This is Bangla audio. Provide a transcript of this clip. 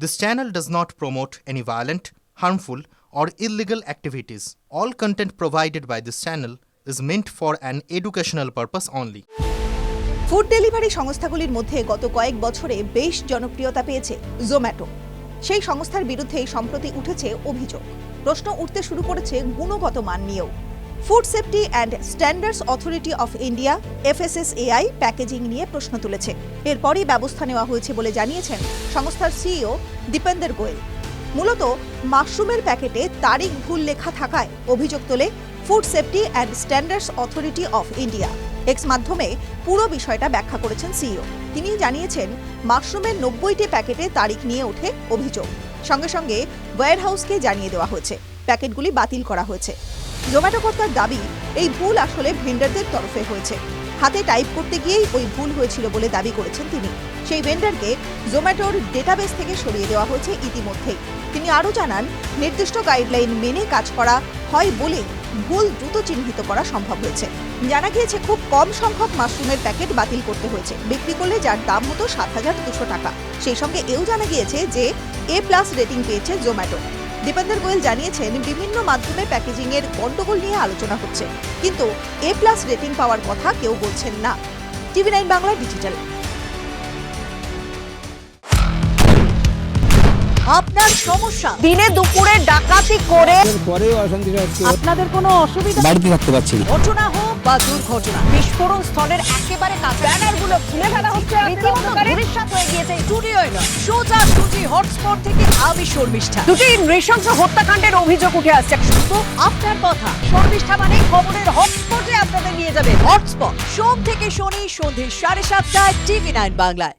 This channel does not promote any violent, harmful, or illegal activities. All content provided by this channel is meant for an educational purpose only. Food delivery সংস্থাগুলির মধ্যে গত কয়েক বছরে বেশ জনপ্রিয়তা পেয়েছে জোম্যাটো সেই সংস্থার বিরুদ্ধে সম্প্রতি উঠেছে অভিযোগ প্রশ্ন উঠতে শুরু করেছে গুণগত মান নিয়েও food safety and standards authority of India FSSAI packaging নিয়ে প্রশ্ন তুলেছে। এরপরই ব্যবস্থা নেওয়া হয়েছে বলে জানিয়েছেন সংস্থার সিইও দীপেন্দর গোয়েল। মূলত মাশরুমের প্যাকেটে তারিখ ভুল লেখা থাকায় অভিযোগ তোলে food safety and standards authority of India X মাধ্যমে পুরো বিষয়টা ব্যাখ্যা করেছেন সিইও। তিনি জানিয়েছেন, মাশরুমের নব্বইটি প্যাকেটে তারিখ নিয়ে ওঠে অভিযোগ। সঙ্গে সঙ্গে ওয়্যারহাউসকে জানিয়ে দেওয়া হয়েছে। প্যাকেটগুলি বাতিল করা হয়েছে। জোম্যাটো কর্তার দাবি, এই ভুল আসলে ভেন্ডারদের তরফে হয়েছে। হাতে টাইপ করতে গিয়েই ওই ভুল হয়েছিল বলে দাবি করেছেন তিনি। সেই ভেন্ডারকে জোম্যাটোর ডেটাবেস থেকে সরিয়ে দেওয়া হয়েছে ইতিমধ্যেই। তিনি আরও জানান, নির্দিষ্ট গাইডলাইন মেনে কাজ করা হয় বলে ভুল দ্রুত চিহ্নিত করা সম্ভব হয়েছে। জানা গিয়েছে, খুব কম সংখ্যক মাশরুমের প্যাকেট বাতিল করতে হয়েছে। বিক্রি করলে যার দাম হতো সাত হাজার দুশো টাকা। সেই সঙ্গে এও জানা গিয়েছে যে এ প্লাস রেটিং পেয়েছে জোম্যাটো দীপেন্দর গোয়েল জানিয়েছেন বিভিন্ন মাধ্যমে প্যাকেজিং এর গন্ডগোল নিয়ে আলোচনা হচ্ছে। কিন্তু এ প্লাস রেটিং পাওয়ার কথা কেউ বলছেন না। TV nine Bangla digital. আপনার সমস্যা? দিনে দুপুরে ডাকাতি করে পরেও অশান্তিটা হচ্ছে। আপনাদের কোনো অসুবিধা? বাড়িতে থাকতে পারছি ঘটনা হোক বা দুর্ঘটনা। বিস্ফোরণ স্থলের একেবারে কাছে ব্যানারগুলো খুলে ফেলা হচ্ছে রীতিমতো হয়ে গিয়েছে স্টুডিওয় নয় সোজা সুজি হটস্পট থেকে আমি শর্মিষ্ঠা দুটি নৃশংস হত্যাকাণ্ডের অভিযোগ উঠে আসছে। শুধু আপনার কথা। শর্মিষ্ঠা মানে খবরের হটস্পটে আপনাদের নিয়ে যাবে হটস্পট। সোম থেকে শনি সন্ধে সাড়ে সাতটায় টিভি নাইন বাংলায়।